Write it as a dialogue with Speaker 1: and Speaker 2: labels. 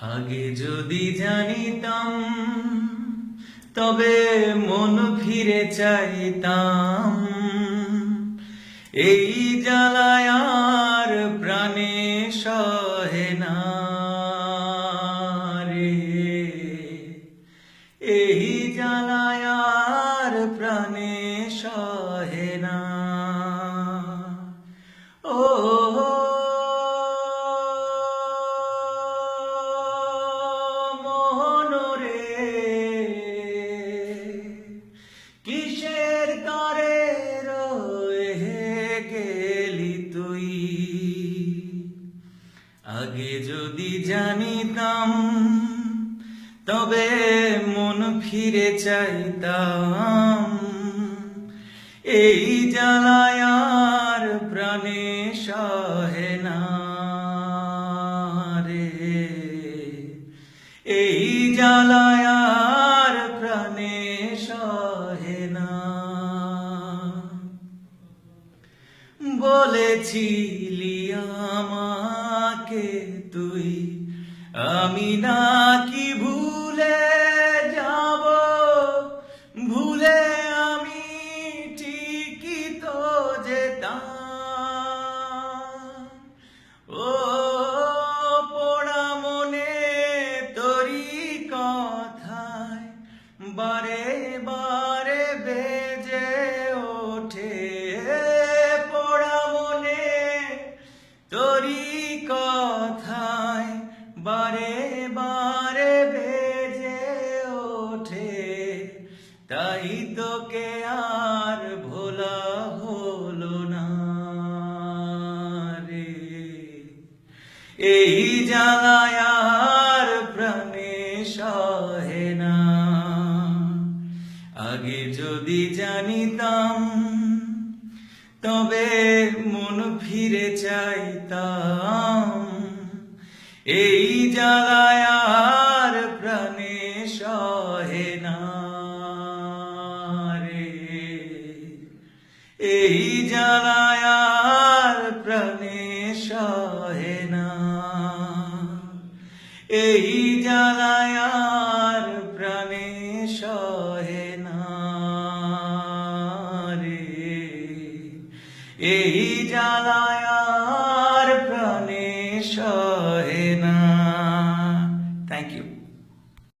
Speaker 1: আগে যদি জানিতাম, তবে মন ফিরে চাইতাম। এই জ্বালায় আর প্রাণে সহে রে। এই জ্বালায় আর প্রাণে সহে না। ও কিসের তারে রয়ে গেলি তুই। আগে যদি জানিতাম, তবে মন ফিরে চাইতাম। এই জ্বালায় আর প্রাণে সহে না রে। এই জ্বালায় বলেছিলি আমাকে তুই। আমি নাকি ভুলে যাব? ভুলে আমি ঠিকই তো যেতাম। ও পোড়া মনে তোরি কথায় বারে বারে বেজে বারে বারে বেজে ওঠে, তাই তোকে আর ভোলা হলো না রে। এই জ্বালায় আর প্রাণে সহে না। আগে যদি জানিতাম, তবে মন ফিরে চাইতাম। এই জাগায় আর প্রাণে সহে রে। এই জাগায় আর প্রাণে সহে না। এই জাগায় আর প্রাণে সহে রে। এই জাগায় আর প্রাণে না।